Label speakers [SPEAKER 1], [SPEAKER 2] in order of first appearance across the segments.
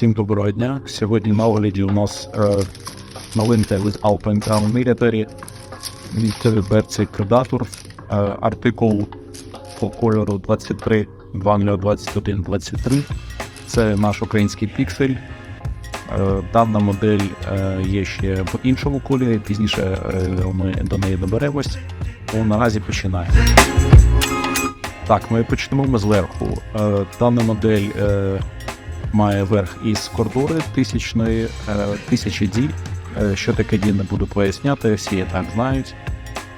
[SPEAKER 1] Всім доброго дня. Сьогодні на огляді у нас е, новинка від Alpine Crown Military. Від берці Predator. Е, артикул по кольору 23 2021 23. Це наш український піксель. Е, Дана модель є ще в іншому кольорі, пізніше ми до неї доберемось. Тому наразі починаємо. Так, ми почнемо ми зверху. Дана модель має верх із кордури тисячної, е, тисячі D. Е, Що таке D не буду поясняти, всі так знають.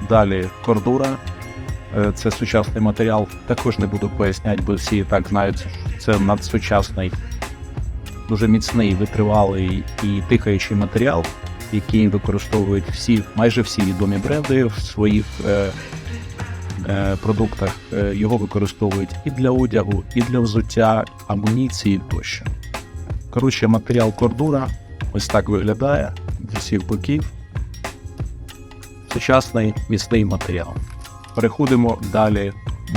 [SPEAKER 1] Далі кордура. Е, Це сучасний матеріал. Також не буду поясняти, бо всі так знають. Це надсучасний, дуже міцний, витривалий і тихаючий матеріал, який використовують всі, майже всі відомі бренди в своїх продуктах. Е, Його використовують і для одягу, і для взуття, амуніції тощо. Коротше, матеріал кордура ось так виглядає з усіх боків. Сучасний міцний матеріал. Переходимо далі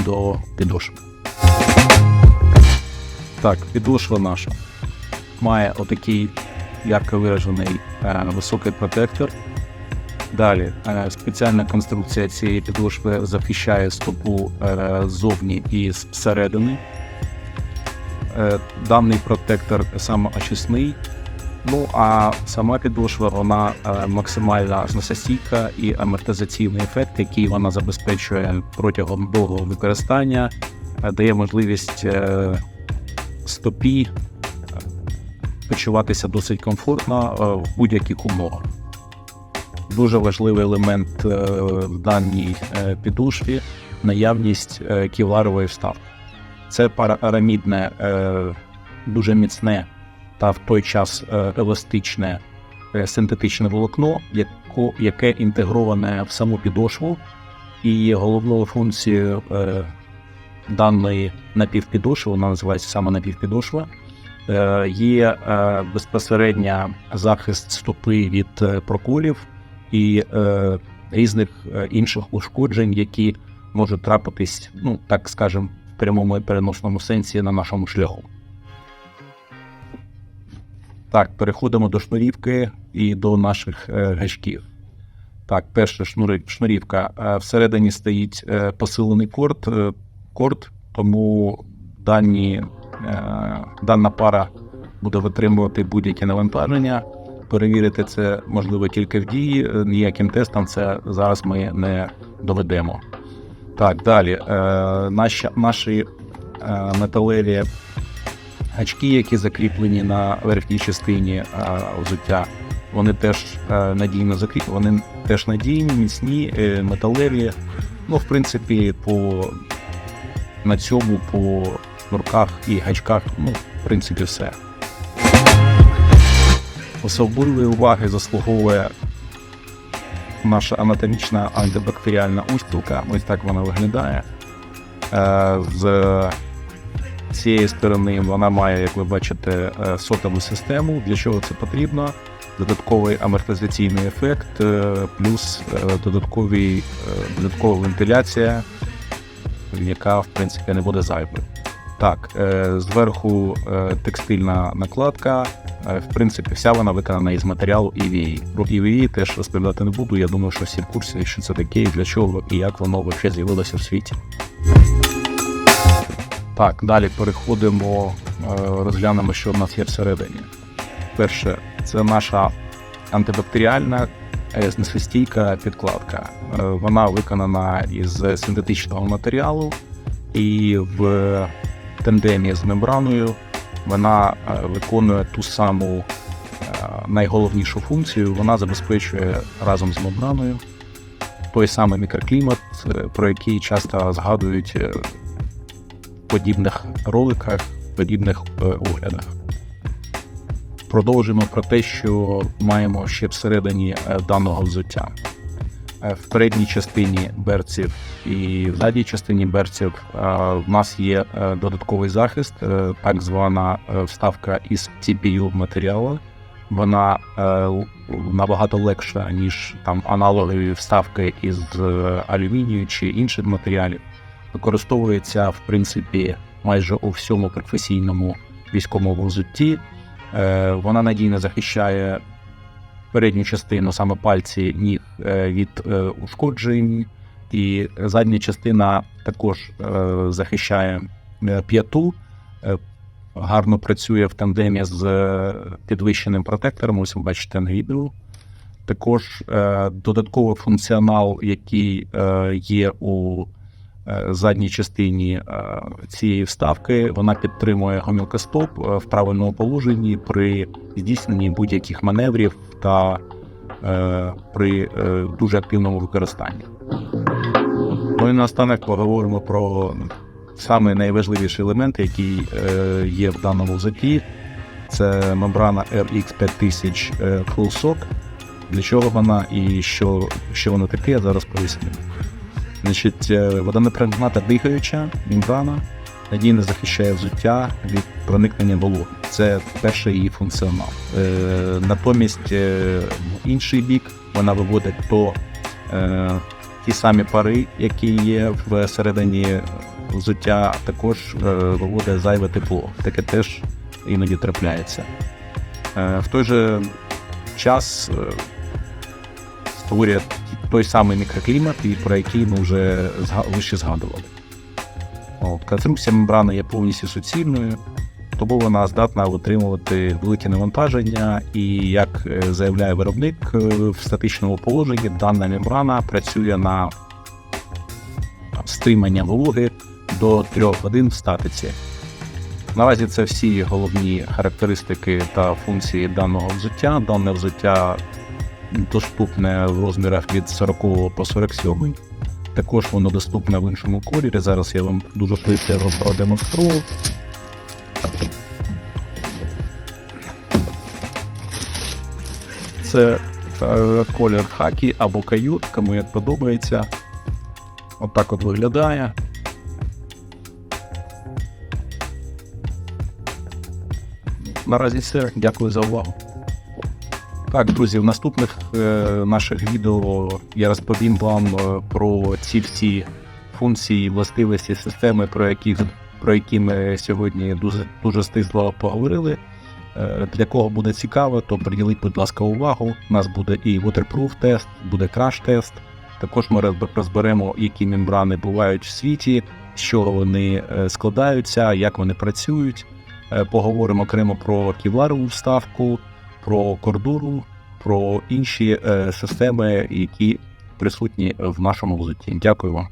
[SPEAKER 1] до підошви. Так, підошва наша має отакий ярко виражений е, високий протектор. Далі е, спеціальна конструкція цієї підошви захищає стопу е, ззовні і зсередини. Е, Даний протектор самоочисний. Ну а сама підошва вона максимально зносостійка і амортизаційний ефект, який вона забезпечує протягом довгого використання, дає можливість стопі почуватися досить комфортно в будь-яких умовах. Дуже важливий елемент е, в даній е, підошві наявність е, ківларової вставки. Це парарамідне, е, дуже міцне та в той час еластичне синтетичне волокно, яке інтегроване в саму підошву, і головною функцією даної напівпідошви, вона називається саме напівпідошва, є безпосередньо захист стопи від проколів і е, різних е, інших ушкоджень, які можуть трапитись, ну так скажемо, в прямому і переносному сенсі на нашому шляху. Так, переходимо до шнурівки і до наших е, гачків. Так, перша шнури, шнурівка. Е, всередині стоїть е, посилений корд, корд, тому дані, дана пара буде витримувати будь-яке навантаження. Перевірити це можливо тільки в дії. е, Ніяким тестом це зараз ми не доведемо. Так, далі. Е, наші, наші е, металеві гачки, які закріплені на верхній частині взуття, вони теж надійно закріплені, вони теж надійні, міцні, металеві. Ну, в принципі, по на цьому по шнурках і гачках, ну, в принципі, все. Особливої уваги заслуговує наша анатомічна антибактеріальна устілка. Ось так вона виглядає. Е, З цієї сторони вона має, як ви бачите, е, сотову систему. Для чого це потрібно? Додатковий амортизаційний ефект, е, плюс додатковий, е, додаткова вентиляція, яка в принципі не буде зайвою. Так, зверху текстильна накладка. Е, В принципі, вся вона виконана із матеріалу EVA. Про EVA теж розповідати не буду. Я думаю, що всі в курсі, що це таке, і для чого, і як воно взагалі з'явилося в світі. Так, далі переходимо, е, розглянемо, що в нас є всередині. Перше, це наша антибактеріальна знесостійка підкладка. Е, Вона виконана із синтетичного матеріалу і в тандемі з мембраною вона е, виконує ту саму е, найголовнішу функцію. Вона забезпечує разом з мембраною той самий мікроклімат, е, про який часто згадують в подібних роликах, в подібних оглядах. Продовжимо про те, що маємо ще всередині даного взуття. Е, В передній частині берців і в задній частині берців е, в нас є е, додатковий захист, так звана вставка із TPU матеріалу. Вона набагато легша, ніж там аналогові вставки із алюмінію чи інших матеріалів. Використовується в принципі майже у всьому професійному військовому взутті. Вона надійно захищає передню частину, саме пальці ніг е, від е, ушкоджень, і задня частина також е, захищає п'яту. Гарно працює в тандемі з підвищеним протектором. Ось ви бачите на відео. Також додатковий функціонал, який є у задній частині е, цієї вставки, вона підтримує гомілкостоп е, в правильному положенні при здійсненні будь-яких маневрів та е, при е, дуже активному використанні. Ну і наостанок поговоримо про саме найважливіший елемент, який е, є в даному взутті. Це мембрана RX 5000 е, Full Sock. Для чого вона і що, що воно таке, я зараз поясню. Значить, е, водонепригна та дихаюча мембрана надійно захищає взуття від проникнення вологи. Це перший її функціонал. Е, натомість е, інший бік вона виводить то ті самі пари, які є всередині взуття, а також виводить зайве тепло. Таке теж іноді трапляється. В той же час створює той самий мікроклімат, про який ми вже вище згадували. От, конструкція мембрани є повністю суцільною, тому вона здатна витримувати велике навантаження, і як е, заявляє виробник е, в статичному положенні, дана мембрана працює на стримання вологи до 3 годин в статиці. Наразі це всі головні характеристики та функції даного взуття. Дане взуття доступне в розмірах від 40 по 47. Також воно доступне в іншому кольорі. Зараз я вам дуже швидко його продемонструю. Це е, колір хакі або кают, кому як подобається. Отак от виглядає. Наразі все. Дякую за увагу. Так, друзі, в наступних е, наших відео я розповім вам е, про ці всі функції, властивості системи, про які, про які ми сьогодні дуже, дуже стисло поговорили. Е, для кого буде цікаво, то приділіть, будь ласка, увагу. У нас буде і waterproof тест, буде краш-тест. Також ми розберемо, які мембрани бувають в світі, з чого вони е, складаються, як вони працюють. Е, Поговоримо окремо про ківларову вставку, про кордуру, про інші е, системи, які присутні в нашому взутті. Дякую вам.